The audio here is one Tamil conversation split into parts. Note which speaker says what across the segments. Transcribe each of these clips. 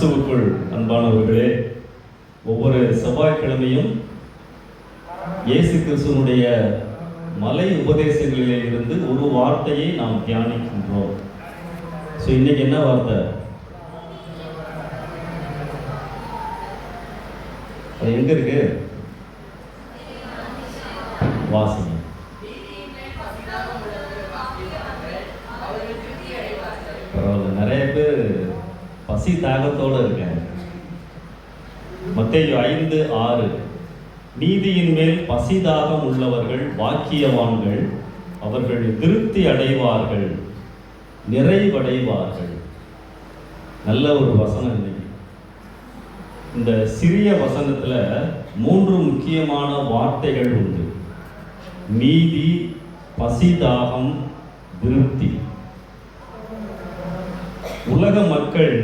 Speaker 1: கிறிஸ்துவுக்குள் அன்பானவர்களே ஒவ்வொரு செவ்வாய்க்கிழமையும் இயேசு கிறிஸ்துவனுடைய மலை உபதேசங்களிலே இருந்து ஒரு வார்த்தையை நாம் தியானிக்கின்றோம். ஸோ இன்னைக்கு என்ன வார்த்தை? அது எங்க இருக்கு? வாசம் பசி தாகத்தோடு இருக்கேன். மத்தேயு ஐந்து ஆறு. நீதியின் மேல் பசி தாகம் உள்ளவர்கள் வாக்கியவான்கள் அவர்கள் திருப்தி அடைவார்கள் நிறைவடைவார்கள். நல்ல ஒரு வசனம் இன்னைக்கு. இந்த சிறிய வசனத்தில் மூன்று முக்கியமான வார்த்தைகள் உண்டு. நீதி பசி தாகம் திருப்தி. உலக மக்கள்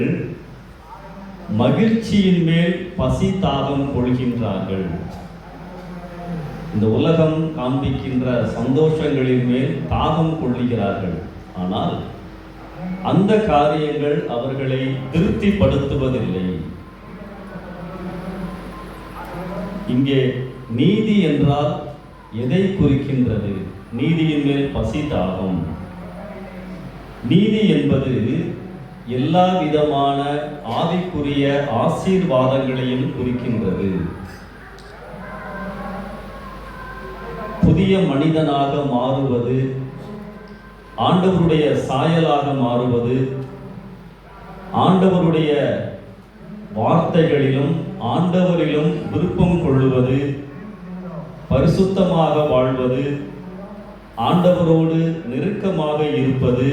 Speaker 1: மகிழ்ச்சியின் மேல் பசி தாகம் கொள்கின்றார்கள். இந்த உலகம் காண்பிக்கின்ற சந்தோஷங்களின் மேல் தாகம் கொள்ளுகிறார்கள். ஆனால் அந்த காரியங்கள் அவர்களை திருப்திப்படுத்துவதில்லை. இங்கே நீதி என்றால் எதை குறிக்கின்றது? நீதியின் மேல் பசி தாகம். நீதி என்பது எல்லா விதமான ஆவிக்குரிய ஆசீர்வாதங்களையும் குறிக்கின்றது. புதிய மனிதனாக மாறுவது ஆண்டவருடைய சாயலாக மாறுவது ஆண்டவருடைய வார்த்தைகளிலும் ஆண்டவரிலும் விருப்பம் கொள்ளுவது பரிசுத்தமாக வாழ்வது ஆண்டவரோடு நெருக்கமாக இருப்பது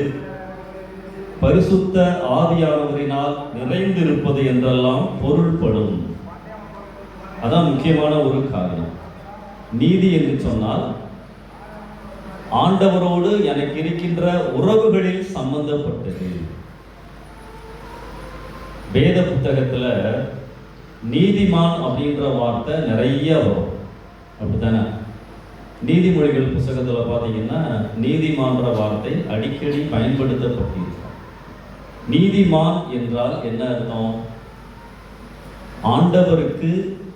Speaker 1: பரிசுத்த ஆவியானவரினால் நிறைந்திருப்பது என்றெல்லாம் பொருள்படும். அதான் முக்கியமான ஒரு காரணம். நீதி என்று சொன்னால் ஆண்டவரோடு எனக்கு இருக்கின்ற உறவுகளில் சம்பந்தப்பட்டது. வேத புத்தகத்துல நீதிமான் அப்படின்ற வார்த்தை நிறைய வரும். அப்படித்தானே? நீதிமொழிகள் புத்தகத்தில் பார்த்தீங்கன்னா நீதிமான்ற வார்த்தை அடிக்கடி பயன்படுத்தப்பட்டிருக்கு. நீதிமான் என்றால் என்ன அர்த்தம்? ஆண்டவருக்கு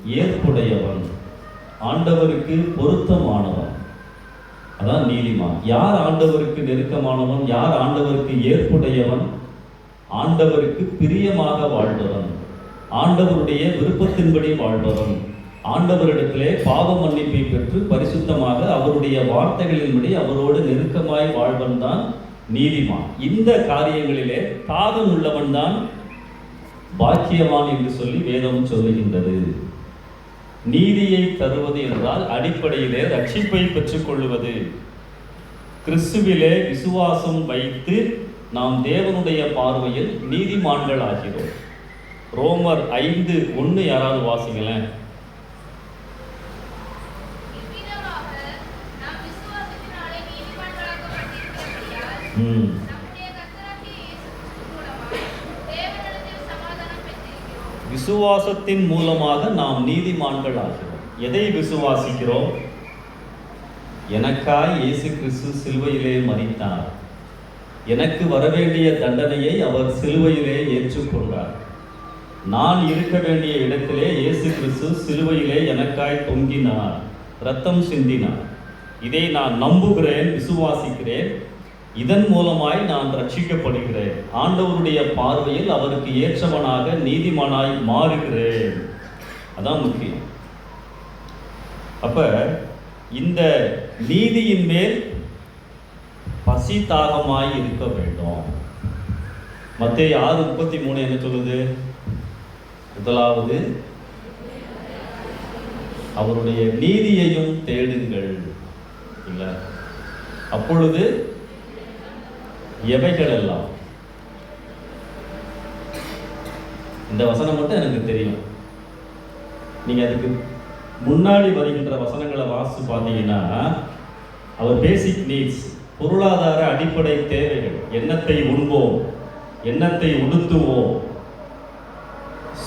Speaker 1: ஏற்புடையவன். ஆண்டவருக்கு பொருத்தமானவன். அதான் நீதிமான். யார் ஆண்டவருக்கு நெருக்கமானவன்? யார் ஆண்டவருக்கு ஏற்புடையவன்? ஆண்டவருக்கு பிரியமாக வாழ்பவன். ஆண்டவருடைய விருப்பத்தின்படி வாழ்பவன். ஆண்டவரிடத்திலே பாவ மன்னிப்பை பெற்று பரிசுத்தமாக அவருடைய வார்த்தைகளின்படி அவரோடு நெருக்கமாய் வாழ்வன் தான் நீதிமான். இந்த காரியங்களிலே தாகம் உள்ளவன் தான் பாக்கியவான் என்று சொல்லி வேதம் சொல்லுகின்றது. நீதியை தருவது என்றால் அடிப்படையிலே ரட்சிப்பை பெற்றுக்கொள்வது கிறிஸ்துவிலே விசுவாசம் வைத்து நாம் தேவனுடைய பார்வையில் நீதிமான்கள் ஆகிறோம் ரோமர் ஐந்து ஒன்று யாராவது வாசிங்களேன்? விசுவாசத்தின் மூலமாக நாம் நீதிமான்கள் ஆகிறோம். எதை விசுவாசிக்கிறோம்? எனக்காய் இயேசு கிறிஸ்து சிலுவையிலே மறித்தார் எனக்கு வரவேண்டிய தண்டனையை அவர் சிலுவையிலே ஏற்றுக்கொண்டார். நான் இருக்க வேண்டிய இடத்திலே இயேசு கிறிஸ்து சிலுவையிலே எனக்காய் தொங்கினார் ரத்தம் சிந்தினார். இதை நான் நம்புகிறேன் விசுவாசிக்கிறேன். இதன் மூலமாய் நான் ரட்சிக்கப்படுகிறேன். ஆண்டவருடைய பார்வையில் அவருக்கு ஏற்றவனாக நீதிமானாய் மாறுகிறேன். அதான் முக்கியம். அப்ப இந்த நீதியின் மேல் பசி தாகமாய் இருக்க வேண்டும். மத்திய ஆறு முப்பத்தி மூணு என்ன சொல்லுது? முதலாவது அவருடைய நீதியையும் தேடுங்கள். இல்லை. அப்பொழுது எவைகள் எல்லாம் இந்த வசனம் மட்டும் எனக்கு தெரியும் நீங்க அதுக்கு முன்னாடி வருகின்ற வசனங்களை வாசித்து பார்த்தீங்கன்னா அவர் பேசிக் நீட்ஸ் பொருளாதார அடிப்படை தேவைகள் எண்ணத்தை உண்போம் எண்ணத்தை உடுத்துவோம்.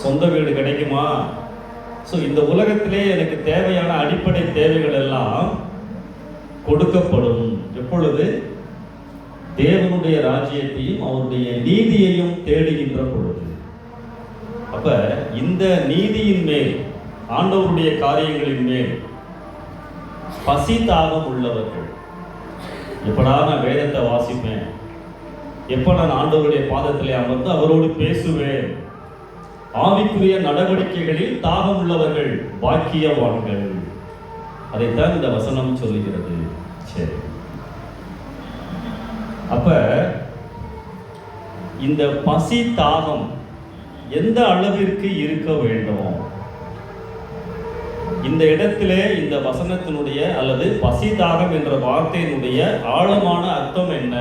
Speaker 1: சொந்த வீடு கிடைக்குமா? ஸோ இந்த உலகத்திலே எனக்கு தேவையான அடிப்படை தேவைகள் எல்லாம் கொடுக்கப்படும். எப்பொழுது? தேவனுடைய ராஜ்யத்தையும் அவருடைய நீதியையும் தேடுகின்ற பொழுது. அப்ப இந்த நீதியின் மேல் ஆண்டவருடைய காரியங்களின் மேல் பசி தாகம் உள்ளவர்கள் எப்படா நான் வேதத்தை வாசிப்பேன்? எப்ப நான் ஆண்டவருடைய பாதத்திலே அமர்ந்து அவரோடு பேசுவேன்? ஆவிக்குரிய நடவடிக்கைகளில் தாகம் உள்ளவர்கள் பாக்கியவான்கள். அதைத்தான் இந்த வசனம் சொல்லுகிறது. சரி. அப்போ இந்த பசி தாகம் எந்த அளவிற்கு இருக்க வேண்டும்? இந்த இடத்திலே இந்த வசனத்தினுடைய அல்லது பசி தாகம் என்ற வார்த்தையினுடைய ஆழமான அர்த்தம் என்ன?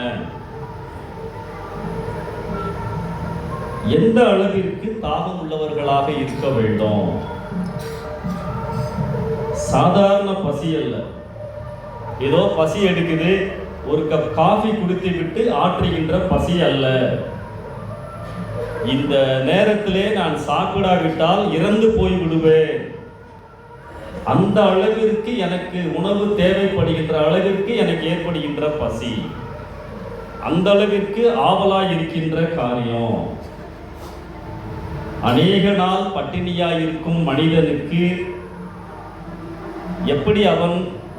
Speaker 1: எந்த அளவிற்கு தாகம் உள்ளவர்களாக இருக்க வேண்டும்? சாதாரண பசி அல்ல. ஏதோ பசி எடுக்குது ஒரு கப் காஃபி குடித்து விட்டு ஆற்றுகின்ற பசி அல்ல. இந்த நேரத்திலே நான் சாப்பிடாவிட்டால் இறந்து போய் விடுவேன் அந்த அளவிற்கு எனக்கு உணவு தேவைப்படுகின்ற அளவிற்கு எனக்கு ஏற்படுகின்ற பசி. அந்த அளவிற்கு ஆவலாய் இருக்கின்ற காரியம். அநேக நாள் பட்டினியாக இருக்கும் மனிதனுக்கு எப்படி அவன்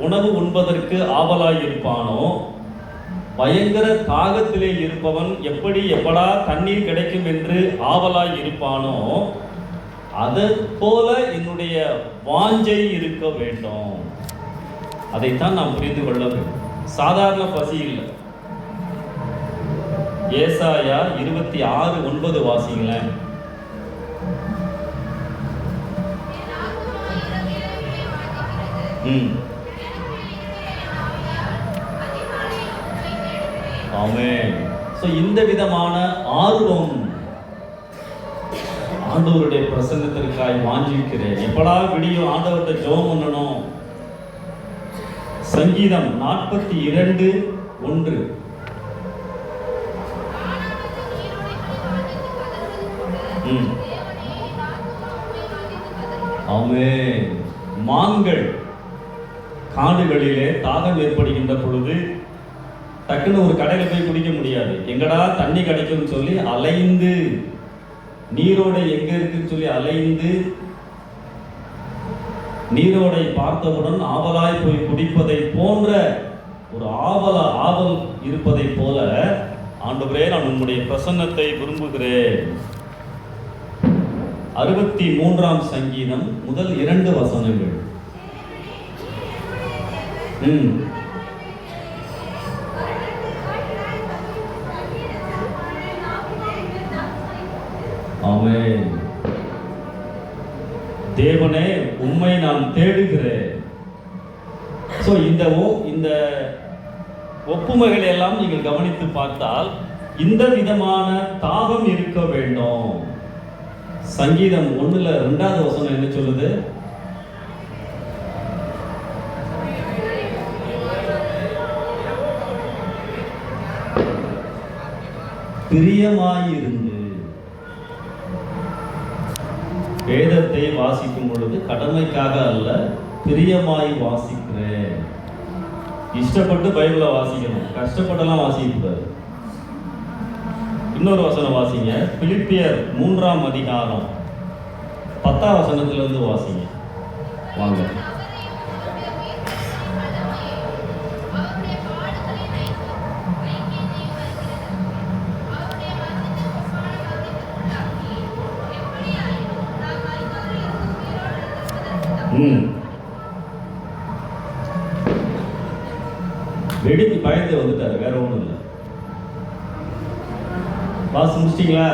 Speaker 1: உணவு உண்பதற்கு ஆவலாய் இருப்பானோ பயங்கர தாகத்திலே இருப்பவன் எப்படி எப்படா தண்ணீர் கிடைக்கும் என்று ஆவலாய் இருப்பானோ அது போல என்னுடைய வாஞ்சை இருக்க வேண்டும். அதைத்தான் நாம் புரிந்து கொள்ள வேண்டும். சாதாரண பசி இல்லை. ஏசாயா இருபத்தி ஆறு ஒன்பது வாசிங்களேன். ம்.
Speaker 2: தேடுவேன்.
Speaker 1: ஸோ இந்த விதமான ஆர்வம் ஆண்டவருடைய பிரசன்னத்திற்காய் வாஞ்சிக்கிறேன் எப்படா விடியும் ஆண்டவர்கிட்ட ஜோம் பண்ணணும் சங்கீதம் நாற்பத்தி இரண்டு ஒன்று
Speaker 2: ஆமே
Speaker 1: ம். மான்கள் காடுகளிலே தாகம் ஏற்படுகின்ற பொழுது டக்குன்னு ஒரு கடையில் போய் குடிக்க முடியாது. எங்கடா தண்ணி கிடைக்கும்னு சொல்லி அலைந்து நீரோடை எங்க இருக்குன்னு சொல்லி அலைந்து நீரோடை பார்த்தவுடன் ஆவலாய் போய் குடிப்பதை போன்ற ஒரு ஆவல ஆவல் இருப்பதை போல ஆண்டவரே நான் உன்னுடைய பிரசன்னத்தை விரும்புகிறேன். அறுபத்தி மூன்றாம் சங்கீதம் முதல் இரண்டு வசனங்கள். ம். ஆமென் தேவனே உண்மை நான் தேடுகிறேன். ஸோ இந்த ஓ- இந்த ஒப்புமைகளை எல்லாம் நீங்கள் கவனித்து பார்த்தால் இந்த விதமான தாகம் இருக்க வேண்டும். சங்கீதம் ஒண்ணுல ரெண்டாவது வசனம் என்ன சொல்லுது? பிரியமாயிருந்து வேதத்தை வாசிக்கும் பொழுது கடமைக்காக அல்ல பிரியமாய் வாசிக்கிறேன். இஷ்டப்பட்டு பைபிளை வாசிக்கணும். கஷ்டப்பட்டெல்லாம் வாசிக்கக்கூடாது இன்னொரு வசனம் வாசிங்க. பிலிப்பியர் மூன்றாம் அதிகாரம் பத்தாம் வசனத்துலேருந்து வாசிங்க. வாங்க.
Speaker 2: எழுந்திருப்பதற்கு
Speaker 1: ம். வெடித்து பயந்து வந்துட்டாரு வேற ஒன்றும் இல்லை. பாஸ் முடிச்சிட்டீங்களா?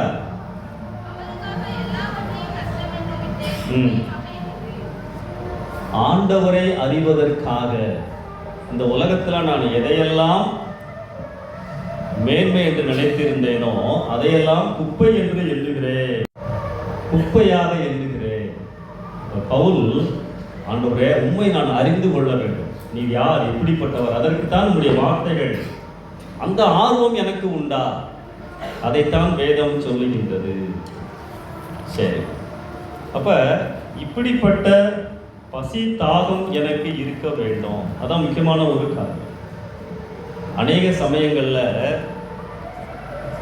Speaker 1: ஆண்டவரை அறிவதற்காக இந்த உலகத்தில் நான் எதையெல்லாம் மேன்மை என்று நினைத்திருந்தேனோ அதையெல்லாம் குப்பை என்று எழுதுகிறேன் குப்பையாக எழுதுகிறேன் பவுல் ஆண்டவரே உண்மை நான் அறிந்து கொள்ள வேண்டும். நீ யார்? எப்படிப்பட்டவர்? அதற்குத்தான் உங்களுடைய வார்த்தைகள். அந்த ஆர்வம் எனக்கு உண்டா? அதைத்தான் வேதம் சொல்லுகின்றது. சரி. அப்ப இப்படிப்பட்ட பசி தாகம் எனக்கு இருக்க வேண்டும். அதான் முக்கியமான ஒரு காரணம் அநேக சமயங்களில்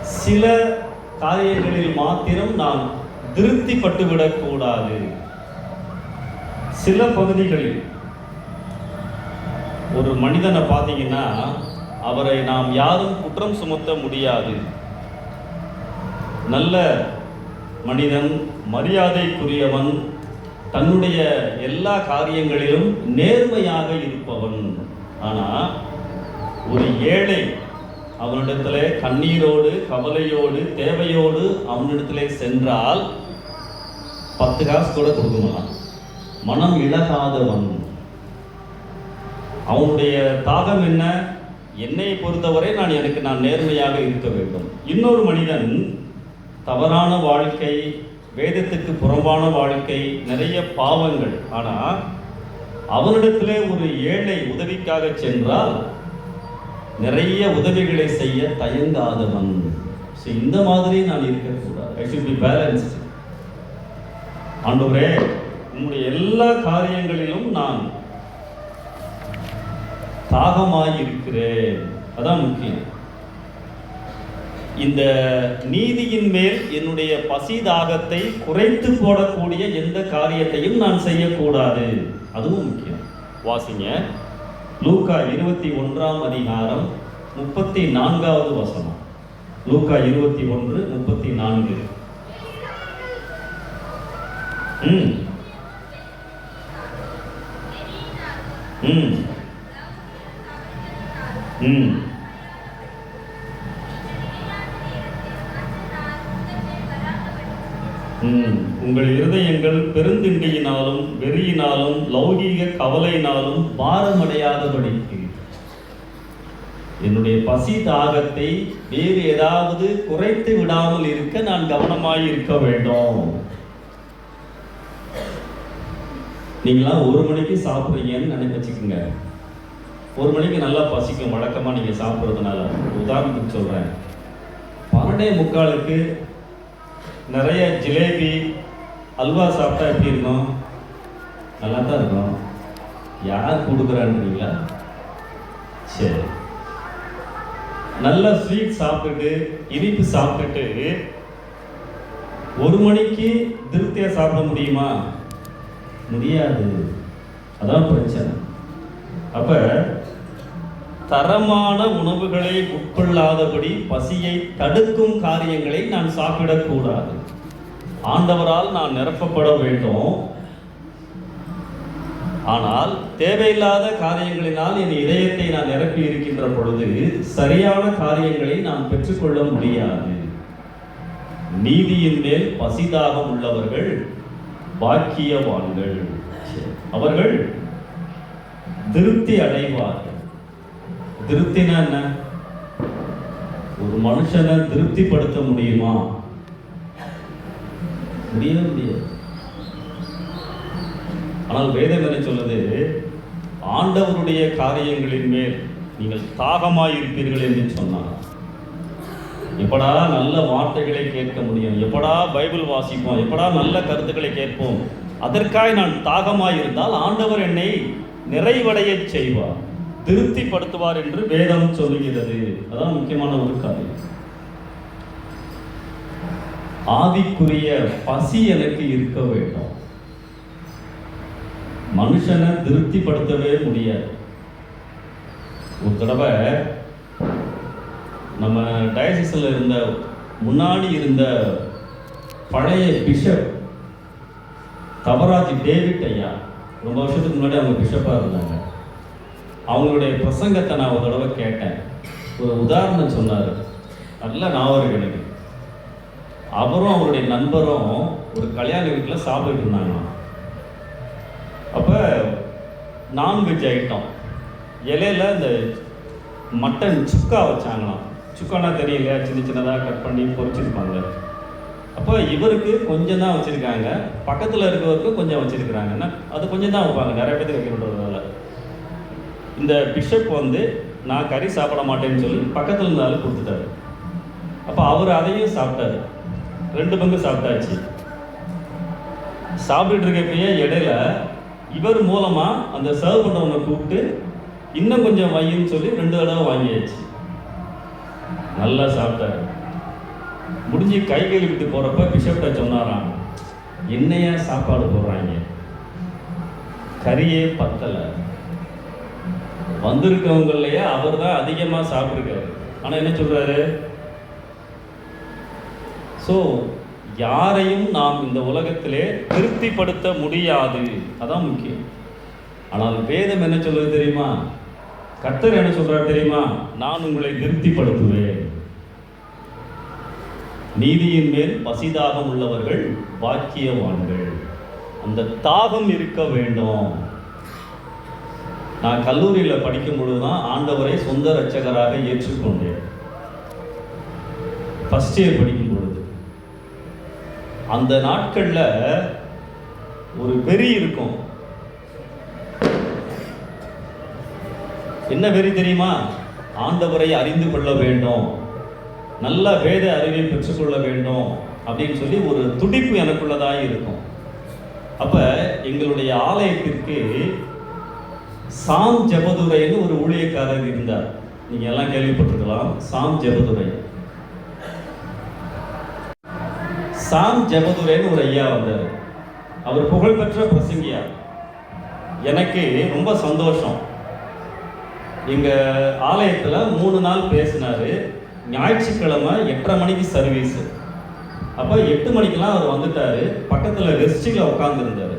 Speaker 1: சில காரியங்களில் மாத்திரம் நாம் திருப்திப்பட்டு விடக்கூடாது சில பகுதிகளில் ஒரு மனிதனை பார்த்தீங்கன்னா அவரை நாம் யாரும் குற்றம் சுமத்த முடியாது. நல்ல மனிதன் மரியாதைக்குரியவன் தன்னுடைய எல்லா காரியங்களிலும் நேர்மையாக இருப்பவன். ஆனால் ஒரு ஏழை அவனிடத்துல கண்ணீரோடு கவலையோடு தேவையோடு அவனிடத்திலே சென்றால் பத்து காசு கூட கொடுக்கலாம் மனம் இழகாதவன் அவனுடைய தாகம் என்ன? என்னை பொறுத்தவரை நான் எனக்கு நான் நேர்மையாக இருக்க வேண்டும். இன்னொரு மனிதன் தவறான வாழ்க்கை வேதத்துக்கு புறம்பான வாழ்க்கை நிறைய பாவங்கள். ஆனால் அவனிடத்திலே ஒரு ஏழை உதவிக்காக சென்றால் நிறைய உதவிகளை செய்ய தயங்காதவன். ஸோ இந்த மாதிரி நான் இருக்கக்கூடாது ஐ ஷுட் பி பேலன்ஸ் ஆண்டவரே உங்களுடைய எல்லா காரியங்களிலும் நான் தாகமாக இருக்கிறேன் அதான் முக்கியம். இந்த நீதியின் மேல் என்னுடைய பசி தாகத்தை குறைத்து போடக்கூடிய எந்த காரியத்தையும் நான் செய்யக்கூடாது. அதுவும் முக்கியம். வாசிங்க. லூக்கா இருபத்தி ஒன்றாம் அதிகாரம் முப்பத்தி நான்காவது வசனம். லூக்கா இருபத்தி ஒன்று முப்பத்தி நான்கு. ம். ம். ம். ம். உங்கள் இருதயங்கள் பெருந்திண்டியினாலும் வெறியினாலும் லௌகீக கவலையினாலும் பாரமடையாதபடிக்கு என்னுடைய பசி தாகத்தை வேறு ஏதாவது குறைத்து விடாமல் இருக்க நான் கவனமாய் இருக்க வேண்டும். நீங்களாம் ஒரு மணிக்கு சாப்பிட்றீங்கன்னு நினைக்க வச்சுக்கோங்க. ஒரு மணிக்கு நல்லா பசிக்கும் வழக்கமாக நீங்கள் சாப்பிட்றதுனால. உதாரணத்துக்கு சொல்கிறேன் பன்னெண்டே முக்காலுக்கு நிறைய ஜிலேபி அல்வா சாப்பிட்டா எப்படி இருக்கும்? நல்லா தான் இருக்கும். யார் கொடுக்குறான்றீங்களா? சரி. நல்ல ஸ்வீட் சாப்பிட்டுட்டு இனிப்பு சாப்பிட்டுட்டு ஒரு மணிக்கு திருப்தியாக சாப்பிட முடியுமா? முடியாது. அதான் பிரச்சனை. அப்ப தரமான உணவுகளை உட்கொள்ளாதபடி பசியை தடுக்கும் காரியங்களை நான் சாப்பிடக்கூடாது. ஆண்டவரால் நான் நிரப்பப்பட வேண்டும். ஆனால் தேவையில்லாத காரியங்களினால் என் இதயத்தை நான் நிரப்பி இருக்கின்ற பொழுது சரியான காரியங்களை நான் பெற்றுக்கொள்ள முடியாது. நீதியின் மேல் பசிதாகம் உள்ளவர்கள் பாக்கியவான்கள். அவர்கள் திருப்தி அடைவார்கள் திருப்தினா என்ன? ஒரு மனுஷனை திருப்திப்படுத்த முடியுமா? முடியவே முடியாது. ஆனால் வேதம் என்ன சொல்லுது? ஆண்டவருடைய காரியங்களின் மேல் நீங்கள் தாகமாயிருப்பீர்கள் என்று சொன்னார். எப்படா நல்ல வார்த்தைகளை கேட்க முடியும்? எப்படா பைபிள் வாசிப்போம்? எப்படா நல்ல கருத்துக்களை கேட்போம்? அதற்காய் நான் தாகமாயிருந்தால் ஆண்டவர் என்னை நிறைவடைய செய்வார். திருப்திப்படுத்துவார் என்று வேதம் சொல்லுகிறது. அதான் முக்கியமான ஒரு காரியம் ஆவிக்குரிய பசி எனக்கு இருக்க வேண்டும். மனுஷனை திருப்திப்படுத்தவே முடியாது. ஒரு தடவை நம்ம டயசிஸில் இருந்த முன்னாடி இருந்த பழைய பிஷப் தவராஜ் டேவிட் ஐயா ரொம்ப வருஷத்துக்கு முன்னாடி அவங்க பிஷப்பாக இருந்தாங்க. அவங்களுடைய பிரசங்கத்தை நான் ஒரு தடவை கேட்டேன். ஒரு உதாரணம் சொன்னார். நல்ல ஞாபகம் எனக்கு. அவரும் அவருடைய நண்பரும் ஒரு கல்யாண வீட்டில் சாப்பிட்டு இருந்தாங்களாம் அப்போ நான்வெஜ் ஐட்டம் இலையில இந்த மட்டன் சுக்கா வச்சாங்களாம். சுக்கோனா தெரியலையா? சின்ன சின்னதாக கட் பண்ணி பொறிச்சிருப்பாங்க. அப்போ இவருக்கு கொஞ்சம் தான் வச்சுருக்காங்க. பக்கத்தில் இருக்கிறவருக்கு கொஞ்சம் வச்சுருக்கிறாங்கன்னா அது கொஞ்சம் தான் வைப்பாங்க. நிறைய பேருக்கு வைக்கணுன்றதுனால இந்த பிஷப் வந்து நான் கறி சாப்பிட மாட்டேன்னு சொல்லி பக்கத்தில் இருந்தாலும் கொடுத்துட்டாரு. அப்போ அவர் அதையும் சாப்பிட்டாரு. ரெண்டு பங்கு சாப்பிட்டாச்சு. சாப்பிட்டுட்டு இருக்கப்பயே இடையில இவர் மூலமாக அந்த சர்வ் பண்றவனை கூப்பிட்டு இன்னும் கொஞ்சம் வாங்கின்னு சொல்லி ரெண்டு தடவை வாங்கியாச்சு. நல்லா சாப்பிட்டாரு. முடிஞ்சு கை கழுவிட்டு போகிறப்ப பிஷப்ட சொன்னாராம் என்னையா சாப்பாடு போடுறாங்க? கறியே பத்தலை. வந்திருக்கவங்களையே அவர் தான் அதிகமாக சாப்பிட்ருக்காரு ஆனால் என்ன சொல்கிறாரு ஸோ யாரையும் நாம் இந்த உலகத்திலே திருப்திப்படுத்த முடியாது. அதான் முக்கியம். ஆனால் வேதம் என்ன சொல்லுது தெரியுமா? கர்த்தர் என்ன சொல்கிறார் தெரியுமா? நான் உங்களை திருப்திப்படுத்துவேன். நீதியின் மேல் பசிதாகம் உள்ளவர்கள் பாக்கியவான்கள். அந்த தாகம் இருக்க வேண்டும். நான் கல்லூரியில் படிக்கும் பொழுதுதான் ஆண்டவரை சொந்த ரச்சகராக ஏற்றுக்கொண்டேன். ஃபஸ்ட் இயர் படிக்கும் பொழுது. அந்த நாட்களில் ஒரு வெறி இருக்கும். என்ன வெறி தெரியுமா? ஆண்டவரை அறிந்து கொள்ள வேண்டும். நல்ல வேத அறிவை பெற்றுக்கொள்ள வேண்டும் அப்படின்னு சொல்லி ஒரு துடிப்பு எனக்குள்ளதாக இருக்கும். அப்போ எங்களுடைய ஆலயத்திற்கு சாம் ஜெபதுரைன்னு ஒரு ஊழியக்காரர் இருந்தார். நீங்கள் எல்லாம் கேள்விப்பட்டிருக்கலாம் சாம் ஜெபதுரை. சாம் ஜெபதுரைன்னு ஒரு ஐயா வந்தார். அவர் புகழ்பெற்ற பிரசங்கியார் எனக்கு ரொம்ப சந்தோஷம். எங்கள் ஆலயத்தில் மூணு நாள் பேசினார். ஞாயிற்றுக்கிழமை எட்டரை மணிக்கு சர்வீஸ் அப்போ எட்டு மணிக்கெல்லாம் அவர் வந்துட்டார். பக்கத்தில் ரெஸ்டில் உட்காந்துருந்தாரு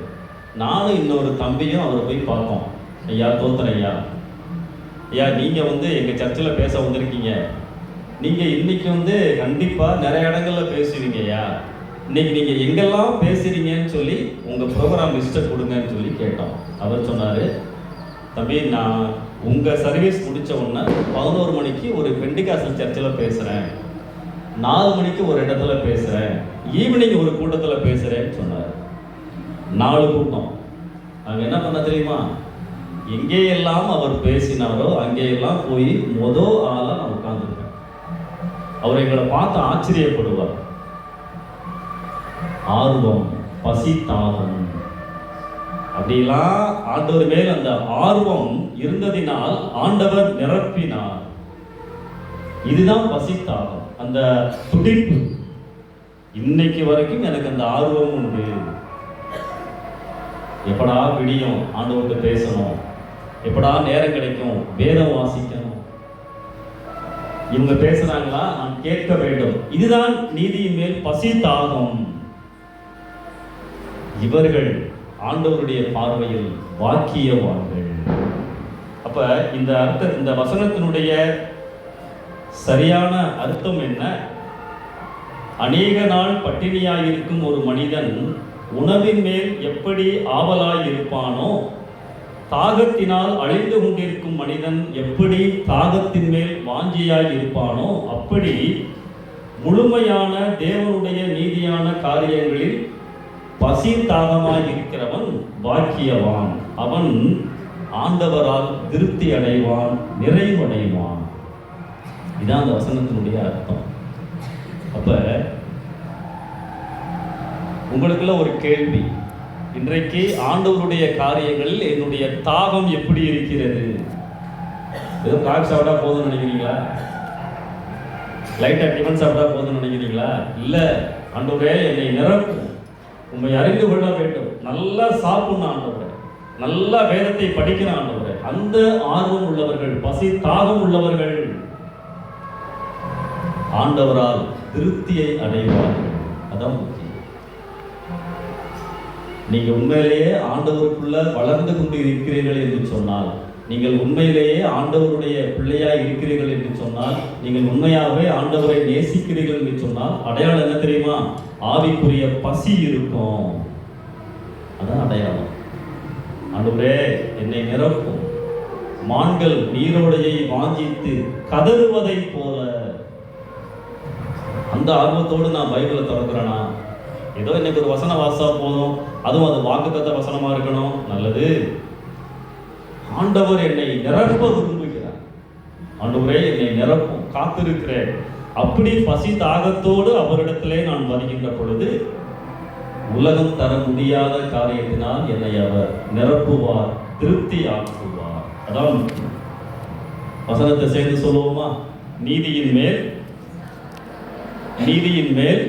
Speaker 1: நானும் இன்னொரு தம்பியும் அவரை போய் பார்த்தோம் ஐயா தோத்துறேன் ஐயா. ஐயா நீங்கள் வந்து எங்கள் சர்ச்சில் பேச வந்திருக்கீங்க. நீங்கள் இன்றைக்கி வந்து கண்டிப்பாக நிறைய இடங்கள்ல பேசுவீங்க ஐயா. இன்னைக்கு நீங்கள் எங்கெல்லாம் பேசுறீங்கன்னு சொல்லி உங்கள் ப்ரோக்ராம் லிஸ்ட்டை கொடுங்கன்னு சொல்லி கேட்டோம். அவர் சொன்னார் தம்பி நான் உங்கள் சர்வீஸ் முடித்த உடனே பதினோரு மணிக்கு ஒரு பெண்டிகாசல் சர்ச்சில் பேசுகிறேன் நாலு மணிக்கு ஒரு இடத்துல பேசுகிறேன் ஈவினிங் ஒரு கூட்டத்தில் பேசுகிறேன்னு சொன்னார். நாலு கூட்டம். அங்கே என்ன பண்ண தெரியுமா? எங்கேயெல்லாம் அவர் பேசினாரோ அங்கேயெல்லாம் போய் மொதல் ஆளாக நான் உட்காந்துருக்கேன் அவர் எங்களை பார்த்து ஆச்சரியப்படுவார். ஆர்வம் பசி தாகம் அப்படிலாம் ஆண்டவர் மேல் அந்த ஆர்வம் இருந்ததினால் ஆண்டவர் நிரப்பினார். இதுதான் பசி அந்த துடிப்பு. இன்னைக்கு வரைக்கும் எனக்கு அந்த ஆர்வம் உண்டு. எப்படா விடியும்? ஆண்டவர்கிட்ட பேசணும். எப்படா நேரம் கிடைக்கும்? வேதம் வாசிக்கணும். இவங்க பேசுறாங்களா? நான் கேட்க வேண்டும். இதுதான் நீதியின் மேல் பசி தாகம் இவர்கள் ஆண்டவருடைய பார்வையில் வாக்கியவான்கள் அப்ப இந்த அர்த்த இந்த வசனத்தினுடைய சரியான அர்த்தம் என்ன? அநேக நாள் பட்டினியாயிருக்கும் ஒரு மனிதன் உணவின் மேல் எப்படி ஆவலாய் இருப்பானோ தாகத்தினால் அழிந்து கொண்டிருக்கும் மனிதன் எப்படி தாகத்தின் மேல் வாஞ்சியாய் இருப்பானோ அப்படி முழுமையான தேவனுடைய நீதியான காரியங்களில் பசி தாகமாய் இருக்கிறவன் பாக்கியவான். அவன் ஆண்டவரால் திருப்தி அடைவான் நிறைவடைவான். இதான் அந்த வசனத்தினுடைய அர்த்தம். அப்ப உங்களுக்குள்ள ஒரு கேள்வி. இன்றைக்கு ஆண்டவருடைய காரியங்களில் என்னுடைய தாகம் எப்படி இருக்கிறது? ஏதோ காஃபி சாப்பிட்டா போதும்னு நினைக்கிறீங்களா? லைட்டா டிஃபன் சாப்பிட்டா போதும்னு நினைக்கிறீங்களா? இல்லை ஆண்டவரே என்னை நிரப்பு. உண்மை அறிந்து கொள்ள வேண்டும். நல்லா சாப்பிடணும் ஆண்டவரே. நல்லா வேதத்தை படிக்கிற ஆண்டவரே. அந்த ஆர்வம் உள்ளவர்கள் பசி தாகம் உள்ளவர்கள் ஆண்டவரால் திருப்தியை அடைவார்கள். அதான் முக்கியம். நீங்க உண்மையிலேயே ஆண்டவருக்குள்ள வளர்ந்து கொண்டு இருக்கிறீர்கள் என்று சொன்னால் நீங்கள் உண்மையிலேயே ஆண்டவருடைய பிள்ளையாய் இருக்கிறீர்கள் என்று சொன்னால் நீங்கள் உண்மையாகவே ஆண்டவரை நேசிக்கிறீர்கள் என்று சொன்னால் அடையாளம் என்ன தெரியுமா? ஆவிக்குரிய பசி இருக்கும். அதான் அடையாளம். ஆண்டவரே என்னை நிரப்பும். மான்கள் நீரோடையை வாஞ்சித்து கதறுவதை போல. அந்த ஆர்வத்தோடு நான் பைபிளை திறக்கிறேனா? ஏதோ எனக்கு ஒரு வசனம் வாசா போதும். அதுவும் அது வாக்குத்த வசனமா இருக்கணும். நல்லது. ஆண்டவர் என்னை நிரப்ப விரும்புகிறார். ஆண்டவரே என்னை நிரப்பும் காத்திருக்கிறேன். அப்படி பசி தாகத்தோடு அவரிடத்திலே நான் வருகின்ற பொழுது உலகம் தர முடியாத காரியத்தினால் என்னை அவர் நிரப்புவார் திருப்தி ஆக்குவார் அதான் வசனத்தை சேர்ந்து சொல்லுவோமா? நீதியின் மேல் நீதியின் மேல்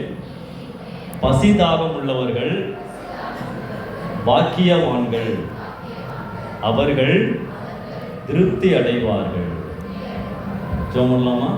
Speaker 1: பசிதாகம் உள்ளவர்கள் பாக்கியவான்கள். அவர்கள் திருப்தி அடைவார்கள். ஜெபம் பண்ணலாமா?